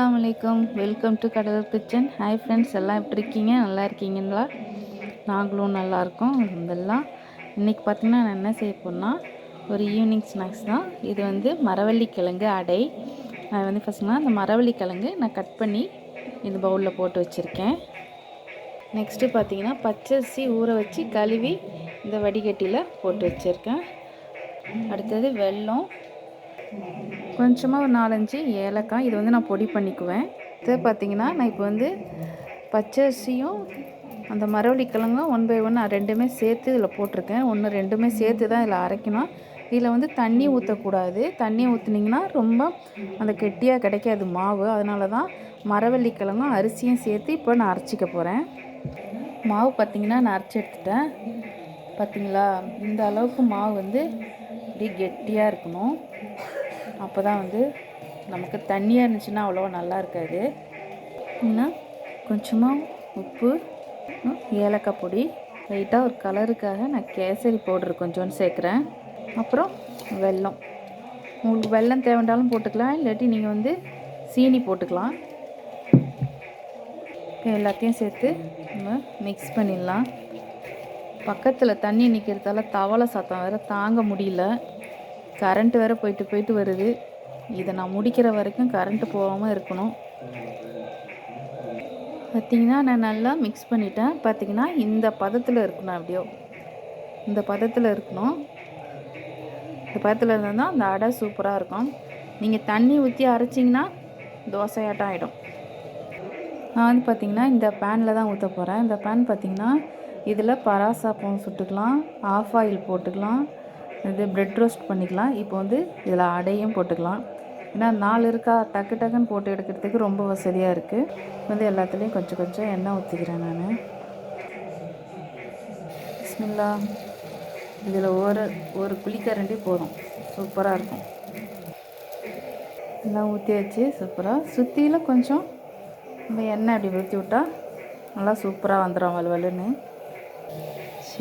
அஸ்ஸலாமு welcome to Cuddalore kitchen hi friends எல்லாம் எப்படி இருக்கீங்க? நல்லா இருக்கீங்களா? நாங்களும் நல்லா இருக்கோம் இதெல்லாம் இன்றைக்கி பார்த்திங்கன்னா நான் என்ன செய்ய போகிறேன்னா ஒரு ஈவினிங் ஸ்நாக்ஸ் தான். இது வந்து மரவள்ளி கிழங்கு அடை. நான் வந்து ஃபஸ்ட்டுனா அந்த மரவள்ளி கிழங்கு நான் கட் பண்ணி இந்த பவுலில் போட்டு வச்சுருக்கேன். நெக்ஸ்ட்டு பார்த்தீங்கன்னா பச்சரிசி ஊற வச்சு கழுவி இந்த வடிகட்டியில் போட்டு வச்சுருக்கேன். அடுத்தது வெல்லம் கொஞ்சமாக ஒரு நாலஞ்சு ஏலக்காய். இது வந்து நான் பொடி பண்ணிக்குவேன். இதை பார்த்தீங்கன்னா நான் இப்போ வந்து பச்சரிசியும் அந்த மரவள்ளி கிழங்கும் ஒன் பை ஒன் நான் ரெண்டுமே சேர்த்து இதில் போட்டிருக்கேன். ஒன்று ரெண்டுமே சேர்த்து தான் இதில் அரைக்கணும். இதில் வந்து தண்ணி ஊற்றக்கூடாது தண்ணி ஊற்றுனீங்கன்னா ரொம்ப அந்த கெட்டியாக கிடைக்காது மாவு. அதனால தான் மரவள்ளி கிழங்கும் அரிசியும் சேர்த்து இப்போ நான் அரைச்சிக்க போகிறேன் மாவு பார்த்திங்கன்னா நான் அரைச்சி எடுத்துட்டேன். பார்த்திங்களா இந்த அளவுக்கு மாவு வந்து இப்படி கெட்டியாக இருக்கணும். அப்போ தான் வந்து நமக்கு தண்ணியாக இருந்துச்சுன்னா அவ்வளோவா நல்லா இருக்காது. இன்னும் கொஞ்சமாக உப்பு ஏலக்காய் பொடி லைட்டாக ஒரு கலருக்காக நான் கேசரி பவுடர் கொஞ்சோன்னு சேர்க்குறேன். அப்புறம் வெல்லம். உங்களுக்கு வெல்லம் தேவைண்டாலும் போட்டுக்கலாம் இல்லாட்டி நீங்கள் வந்து சீனி போட்டுக்கலாம். எல்லாத்தையும் சேர்த்து நம்ம மிக்ஸ் பண்ணிடலாம். பக்கத்தில் தண்ணி நிற்கிறதால தவளை சத்தம் வேறு தாங்க முடியல. கரண்ட் வேறு போயிட்டு போயிட்டு வருது. இதை நான் முடிக்கிற வரைக்கும் கரண்ட்டு போகாமல் இருக்கணும். பார்த்தீங்கன்னா நான் நல்லா மிக்ஸ் பண்ணிட்டேன். பார்த்தீங்கன்னா இந்த பதத்தில் இருக்கணும் அப்படியோ. இந்த பதத்தில் இருக்கணும். இந்த பதத்தில் இருந்தால் தான் அந்த அடை சூப்பராக இருக்கும். நீங்கள் தண்ணி ஊற்றி அரைச்சிங்கன்னா தோசையாட்டம் ஆகிடும் நான் வந்து பார்த்திங்கன்னா இந்த பேனில் தான் ஊற்ற போகிறேன் இந்த பேன் பார்த்திங்கன்னா இதில் பராசாப்பம் சுட்டுக்கலாம். ஆஃப் ஆயில் போட்டுக்கலாம். இது ப்ரெட் ரோஸ்ட் பண்ணிக்கலாம். இப்போ வந்து இதில் அடையும் போட்டுக்கலாம். ஏன்னா நாலு இருக்கா டக்கு டக்குன்னு போட்டு எடுக்கிறதுக்கு ரொம்ப வசதியாக இருக்குது வந்து எல்லாத்துலேயும் கொஞ்சம் கொஞ்சம் எண்ணெய் ஊற்றிக்கிறேன் நான். பிஸ்மில்லா. இதில் ஒரு ஒரு குழிக்கரண்டி போதும். சூப்பராக இருக்கும். எல்லாம் ஊற்றியாச்சு சூப்பராக சுற்றியில் கொஞ்சம் இந்த எண்ணெய் அப்படி ஊற்றி விட்டால் நல்லா சூப்பராக வந்துடும் வலுவலுன்னு.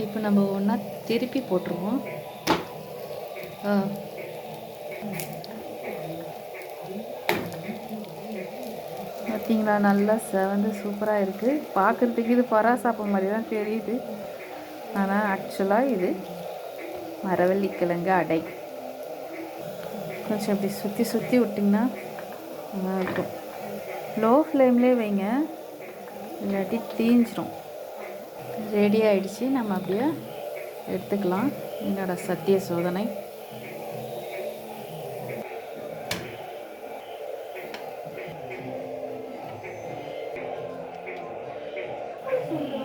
இப்போ நம்ம ஒன்றா திருப்பி போட்டுருவோம். ஆ. பார்த்தீங்களா நல்லா செவந்து சூப்பராக இருக்குது பார்க்குறதுக்கு இது பராசாப்பம் மாதிரி தான் தெரியுது. ஆனால் ஆக்சுவலாக இது மரவள்ளி கிழங்கு அடை. கொஞ்சம் அப்படி சுற்றி சுற்றி விட்டிங்கன்னா நல்லா இருக்கும் லோ ஃப்ளேம்லேயே வைங்க. இல்லாட்டி தீஞ்சிரும். ரெடி ஆயிடுச்சு. நம்ம அப்படியே எடுத்துக்கலாம். என்னோடய சத்திய சோதனை.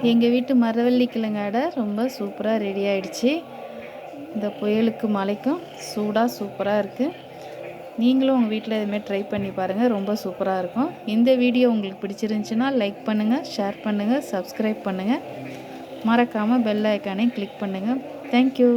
எங்கள் வீட்டு மரவள்ளி கிழங்கு அடை ரொம்ப சூப்பராக ரெடி ஆகிடுச்சி இந்த புயலுக்கு மழைக்கும் சூடாக சூப்பராக இருக்குது நீங்களும் உங்கள் வீட்டில் இதுமாரி ட்ரை பண்ணி பாருங்கள் ரொம்ப சூப்பராக இருக்கும். இந்த வீடியோ உங்களுக்கு பிடிச்சிருந்துச்சுன்னா லைக் பண்ணுங்கள் ஷேர் பண்ணுங்கள் சப்ஸ்கிரைப் பண்ணுங்கள் மறக்காமல் பெல் ஐக்கானையும் கிளிக் பண்ணுங்கள் தேங்க்யூ